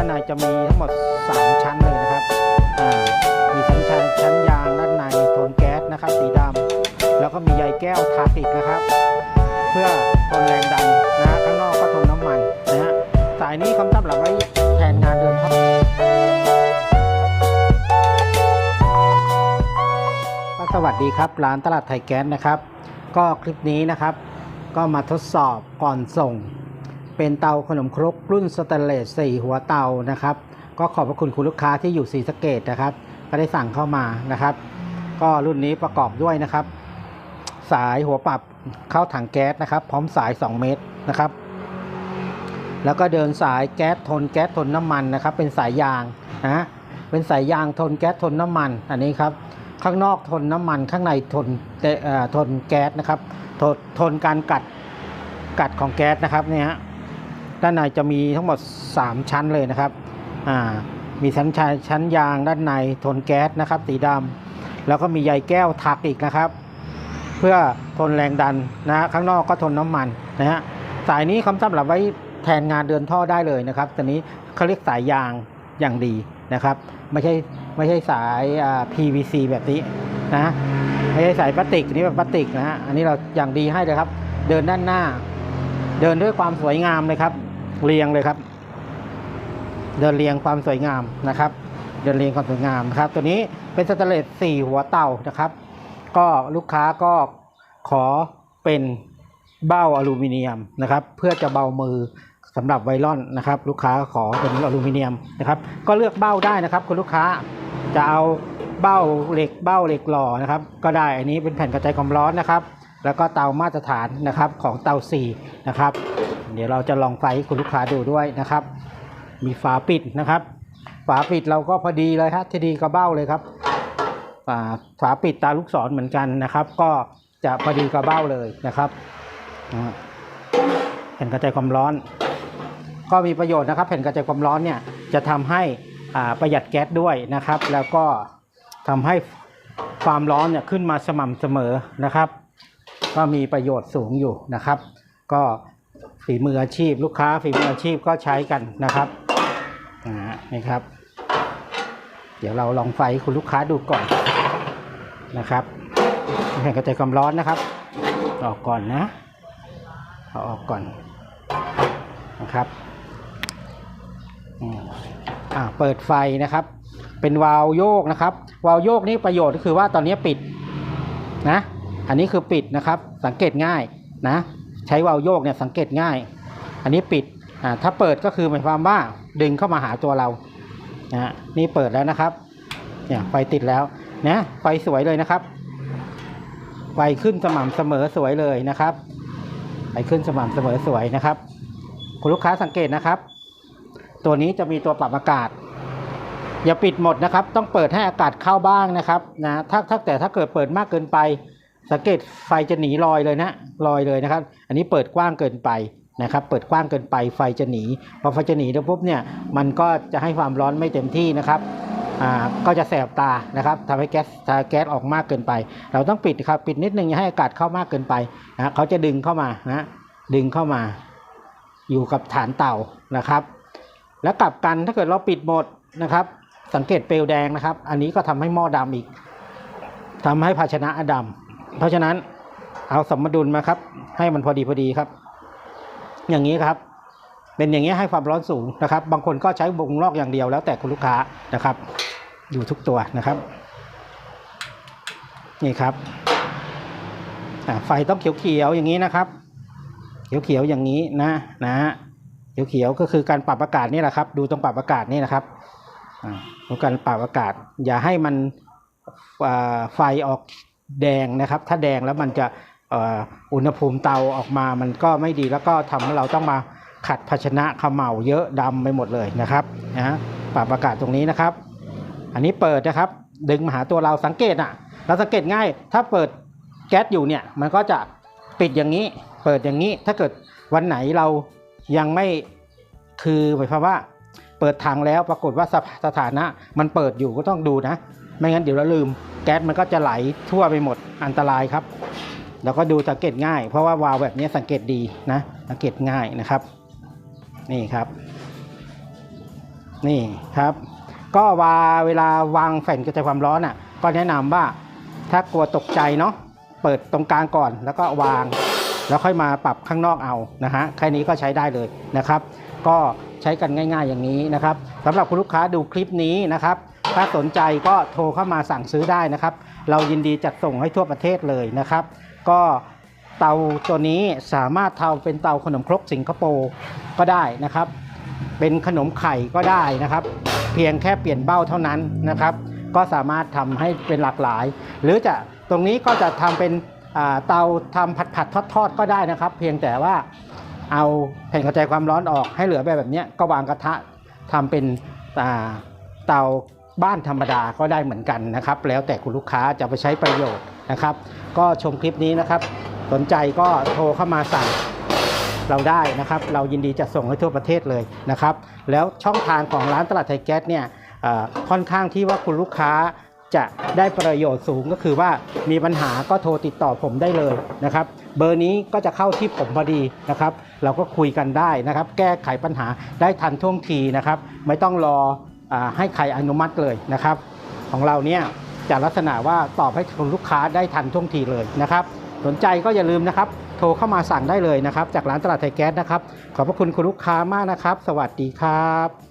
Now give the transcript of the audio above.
ด้านในจะมีทั้งหมด 3 ชั้นเลยนะครับมีชั้นชั้นชั้นยางด้านในโทนแก๊สนะครับ สีดำแล้วก็มีใยแก้วทาติดนะครับ เพื่อทนแรงดันนะฮะข้างนอกก็ทนน้ำมันนะฮะสายนี้คำสำหรับไว้แทนงานเดินท่อก็สวัสดีครับ ร้านตลาดไทยแก๊สนะครับ ก็คลิปนี้นะครับ ก็มาทดสอบก่อนส่ง เป็นเตาขนมครกรุ่นสแตนเลส4หัวเตานะครับ ก็ขอบพระคุณคุณลูกค้าที่อยู่ศรีสเกดนะครับ ก็ได้สั่งเข้ามานะครับ ก็รุ่นนี้ประกอบด้วยนะครับ สายหัวปรับเข้าถังแก๊สนะครับ พร้อมสาย 2 เมตรนะครับ แล้วก็เดินสายแก๊สทนแก๊สทนน้ำมันนะครับ เป็นสายยางนะฮะเป็นสายยางทนแก๊สทนน้ำมัน อันนี้ครับข้างนอกทนน้ำมันข้างในทนเอ่อทนแก๊สนะครับทนทนการกัดกัดของแก๊สนะครับเนี่ยฮะ ด้านในจะมีทั้งหมด 3 ชั้นเลยนะครับมีชั้นชั้นชั้นยางด้านในทนแก๊สนะครับ สีดำแล้วก็มีใยแก้วถักอีกนะครับ เพื่อทนแรงดันนะฮะข้างนอกก็ทนน้ำมันนะฮะสายนี้คำสำหรับไว้แทนงานเดินท่อได้เลยนะครับตัวนี้เขาเรียกสายยางอย่างดีนะครับ ไม่ใช่ไม่ใช่สาย PVC แบบนี้นะไม่ใช่สายพลาสติกนนี้แบบพลาสติกนะฮะอันนี้เราอย่างดีให้เลยครับ เดินด้านหน้า เดินด้วยความสวยงามเลยครับ เรียงเลยครับ เดินเรียงความสวยงามนะครับ เดินเรียงความสวยงามนะครับ ตัวนี้เป็นสแตนเลสสี่หัวเต่านะครับ ก็ลูกค้าก็ขอเป็นเบ้าอลูมิเนียมนะครับ เพื่อจะเบามือสำหรับไวลอนนะครับ ลูกค้าขอเป็นอลูมิเนียมนะครับ ก็เลือกเบ้าได้นะครับ คุณลูกค้าจะเอาเบ้าเหล็กเบ้าเหล็กหล่อนะครับ ก็ได้อันนี้เป็นแผ่นกระจายความร้อนนะครับ แล้วก็เตามาตรฐานนะครับของเตา4นะครับ เดี๋ยวเราจะลองไฟให้คุณลูกค้าดูด้วยนะครับ มีฝาปิดนะครับ ฝาปิดเราก็พอดีเลยครับที่ดีกระเบ้าเลยครับฝาฝาปิดตาลูกศรเหมือนกันนะครับ ก็จะพอดีกระเบ้าเลยนะครับแผ่นกระจายความร้อน ก็มีประโยชน์นะครับ แผ่นกระจายความร้อนเนี่ยจะทำให้อ่าประหยัดแก๊สด้วยนะครับ แล้วก็ทำให้ความร้อนเนี่ยขึ้นมาสม่ำเสมอนะครับ ก็มีประโยชน์สูงอยู่นะครับ ก็ ฝีมืออาชีพ ลูกค้าฝีมืออาชีพก็ใช้กันนะครับอ่านี่ครับ เดี๋ยวเราลองไฟคุณลูกค้าดูก่อนนะครับแผ่นกระจายความร้อนนะครับ ออกก่อนนะเอาออกก่อนนะครับอ่าเปิดไฟนะครับ เป็นวาล์วโยกนะครับ วาล์วโยกนี่ประโยชน์ก็คือว่าตอนนี้ปิดนะ อันนี้คือปิดนะครับ สังเกตง่ายนะ ใช้วาลโยกเนี่ยสังเกตง่าย อันนี้ปิดอ่าถ้าเปิดก็คือหมายความว่าดึงเข้ามาหาตัวเรานะฮะนี่เปิดแล้วนะครับเนี่ยไฟติดแล้วนะไฟสวยเลยนะครับ ไฟขึ้นสม่ำเสมอสวยเลยนะครับ ไฟขึ้นสม่ำเสมอสวยนะครับ คุณลูกค้าสังเกตนะครับ ตัวนี้จะมีตัวปรับอากาศ อย่าปิดหมดนะครับ ต้องเปิดให้อากาศเข้าบ้างนะครับนะถ้าถ้าแต่ถ้าเกิดเปิดมากเกินไป สังเกตไฟจะหนีลอยเลยนะลอยเลยนะครับ อันนี้เปิดกว้างเกินไปนะครับ เปิดกว้างเกินไปไฟจะหนีพอไฟจะหนีแล้วปุ๊บเนี่ยมันก็จะให้ความร้อนไม่เต็มที่นะครับอ่าก็จะแสบตานะครับทำให้แก๊สถ้าแก๊สออกมากเกินไป เราต้องปิดครับปิดนิดนึงอย่าให้อากาศเข้ามากเกินไปนะเขาจะดึงเข้ามานะดึงเข้ามา อยู่กับฐานเต่านะครับ แล้วกลับกันถ้าเกิดเราปิดหมดนะครับ สังเกตเปลวแดงนะครับ อันนี้ก็ทำให้หม้อดำอีกทำให้ภาชนะดำ เพราะฉะนั้นเอาสมดุลมาครับ ให้มันพอดีพอดีครับ อย่างนี้ครับ เป็นอย่างนี้ให้ความร้อนสูงนะครับ บางคนก็ใช้วงลอกอย่างเดียวแล้วแต่คุณลูกค้านะครับ อยู่ทุกตัวนะครับ นี่ครับไฟต้องเขียวๆอย่างนี้นะครับ เขียวๆอย่างนี้นะนะเขียวๆก็คือการปรับอากาศนี่แหละครับ ดูตรงปรับอากาศนี่นะครับอ่าดูการปรับอากาศ อย่าให้มันไฟออก แดงนะครับ ถ้าแดงแล้วมันจะอุณหภูมิเตาออกมามันก็ไม่ดีแล้วก็ทำให้เราต้องมาขัดภาชนะขม่าเยอะดำไปหมดเลยนะครับนะปรับอากาศตรงนี้นะครับ อันนี้เปิดนะครับ ดึงมาหาตัวเราสังเกตอะ เราสังเกตง่าย ถ้าเปิดแก๊สอยู่เนี่ย มันก็จะปิดอย่างนี้ เปิดอย่างนี้ ถ้าเกิดวันไหนเรายังไม่คือหมายความว่า เปิดถังแล้วปรากฏว่าสถานะมันเปิดอยู่ก็ต้องดูนะ ไม่งั้นเดี๋ยวเราลืม ก๊สมันก็จะไหลทั่วไปหมดอันตรายครับ แล้วก็ดูสังเกตง่าย เพราะว่าวาล์วแบบนี้สังเกตดีนะสังเกตง่ายนะครับ นี่ครับ นี่ครับ ก็วาเวลาวางแผ่นกระจายความร้อนอะ ก็แนะนำว่าถ้ากลัวตกใจเนาะเปิดตรงกลางก่อนแล้วก็วาง แล้วค่อยมาปรับข้างนอกเอานะฮะแค่นี้ก็ใช้ได้เลยนะครับ ก็ใช้กันง่าย ๆอย่างนี้นะครับสำหรับคุณลูกค้าดูคลิปนี้นะครับ ถ้าสนใจก็โทรเข้ามาสั่งซื้อได้นะครับ เรายินดีจัดส่งให้ทั่วประเทศเลยนะครับ ก็เตาตัวนี้สามารถทำเป็นเตาขนมครกสิงคโปร์ก็ได้นะครับ เป็นขนมไข่ก็ได้นะครับ เพียงแค่เปลี่ยนเบ้าเท่านั้นนะครับ ก็สามารถทำให้เป็นหลากหลาย หรือจะตรงนี้ก็จะทำเป็นเตาทำผัดผัดทอดทอดๆก็ได้นะครับ เพียงแต่ว่าเอาแผ่นกระจายความร้อนออกให้เหลือแบบแบบนี้ก็วางกระทะทำเป็นเตา บ้านธรรมดาก็ได้เหมือนกันนะครับ แล้วแต่คุณลูกค้าจะไปใช้ประโยชน์นะครับ ก็ชมคลิปนี้นะครับ สนใจก็โทรเข้ามาสั่งเราได้นะครับ เรายินดีจะส่งให้ทั่วประเทศเลยนะครับ แล้วช่องทางของร้านตลาดไทยแก๊สเนี่ยค่อนข้างที่ว่าคุณลูกค้าจะได้ประโยชน์สูงก็คือว่ามีปัญหาก็โทรติดต่อผมได้เลยนะครับ เบอร์นี้ก็จะเข้าที่ผมพอดีนะครับ เราก็คุยกันได้นะครับ แก้ไขปัญหาได้ทันท่วงทีนะครับ ไม่ต้องรอ ให้ใครอนุมัติเลยนะครับ ของเราเนี่ยจะลักษณะว่าตอบให้คุณลูกค้าได้ทันท่วงทีเลยนะครับ สนใจก็อย่าลืมนะครับ โทรเข้ามาสั่งได้เลยนะครับ จากร้านตลาดไทยแก๊สนะครับ ขอบพระคุณคุณลูกค้ามากนะครับ สวัสดีครับ